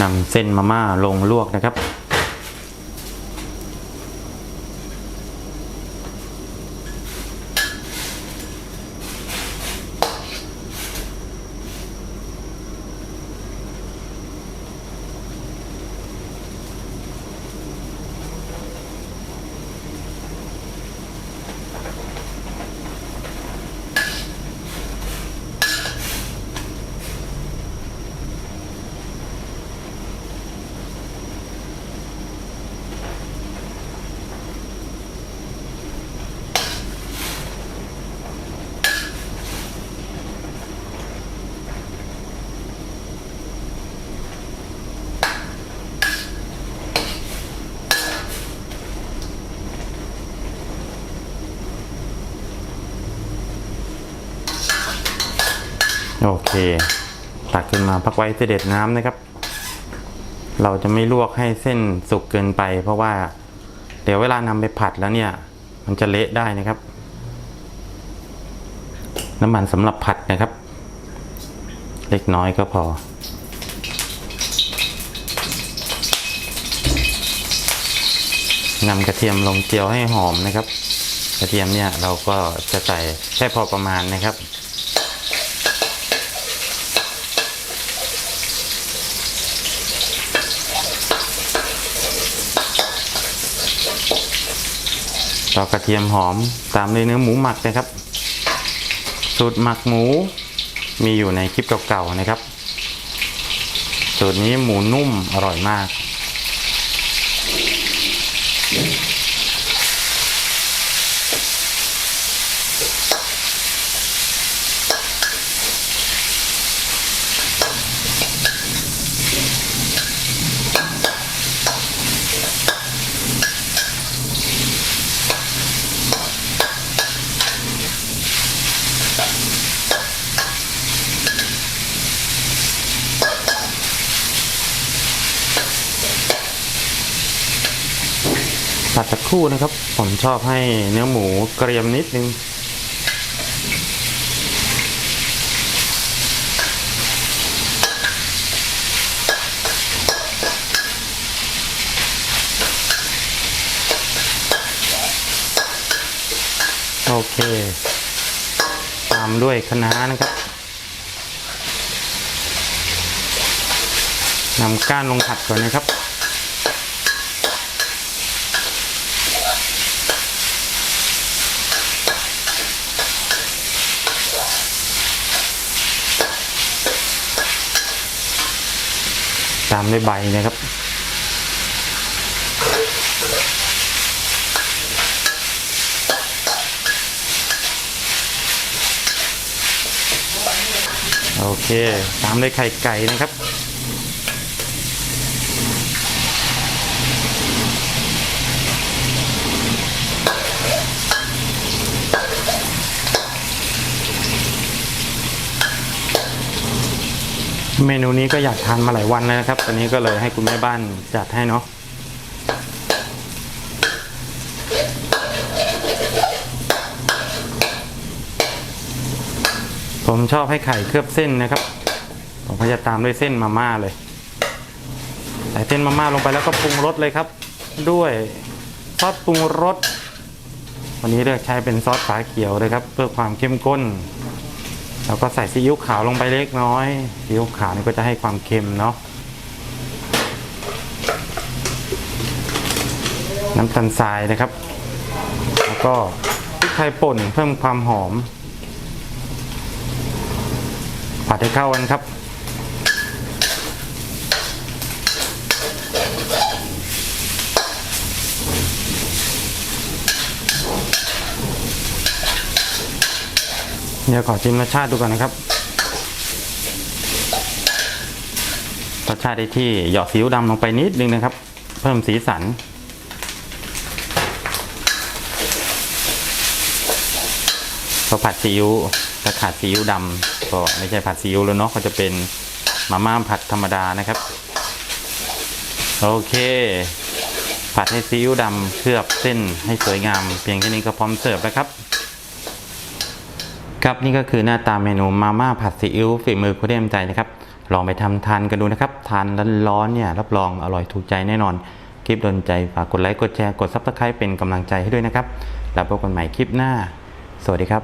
นำเส้นมาม่าลงลวกนะครับ โอเค ตักขึ้นมาพักไว้เสด็จน้ำนะครับ เราจะไม่ลวกให้เส้นสุกเกินไป เพราะว่า เดี๋ยวเวลานำไปผัดแล้วเนี่ย มันจะเละได้นะครับ น้ำมันสำหรับผัดนะครับ เล็กน้อยก็พอนำกระเทียมลงเจียวให้หอมนะครับ กระเทียมเนี่ยเราก็จะใส่แค่พอประมาณนะครับ ต่อกระเทียมหอมตามด้วยเนื้อหมูหมักนะครับ สูตรหมักหมูมีอยู่ในคลิปเก่าๆนะครับ สูตรนี้หมูนุ่มอร่อยมาก ผัดสักครู่นะครับ ผมชอบให้เนื้อหมูเกรียมนิดนึง โอเค ตามด้วยคะน้านะครับนำก้านลงผัดก่อนนะครับ ตามด้วยใบนะครับ โอเค ตามด้วยไข่ไก่นะครับ เมนูนี้ก็อยากทานมาหลายวันแล้วนะครับ ตอนนี้ก็เลยให้คุณแม่บ้านจัดให้เนาะผมชอบให้ไข่เคลือบเส้นนะครับ ผมก็จะตามด้วยเส้นมาม่าเลย ใส่เส้นมาม่าลงไปแล้วก็ปรุงรสเลยครับ ด้วยซอสปรุงรส วันนี้เลือกใช้เป็นซอสฝาเขียวเลยครับ เพื่อความเข้มข้น แล้วก็ใส่ซีอิ๊วขาวลงไปเล็กน้อยซีอิ๊วขาวนี่ก็จะให้ความเค็มเนาะน้ำตาลทรายนะครับ แล้วก็พริกไทยป่นเพิ่มความหอมผัดให้เข้ากันครับ เดี๋ยวขอชิมรสชาติดูก่อนนะครับรสชาติได้ที่หยอดซีอิ๊วดำลงไปนิดนึงนะครับ เพิ่มสีสัน พอผัดซีอิ๊วถ้าขาดซีอิ๊วดำก็ไม่ใช่ผัดซีอิ๊วแล้วเนาะก็จะเป็นมาม่าผัดธรรมดานะครับ โอเค ผัดให้ซีอิ๊วดำเคลือบเส้นให้สวยงาม เพียงแค่นี้ก็พร้อมเสิร์ฟแล้วครับ ครับนี่ก็คือหน้าตาเมนูมาม่าผัดซีอิ๊วฝีมือคุณเดมใจนะครับ ลองไปทำทานกันดูนะครับ ทานร้อนๆเนี่ยรับรองอร่อยถูกใจแน่นอน คลิปโดนใจฝากกดไลค์กดแชร์กดซับสไครป์เป็นกำลังใจให้ด้วยนะครับแล้วพบกันใหม่คลิปหน้า สวัสดีครับ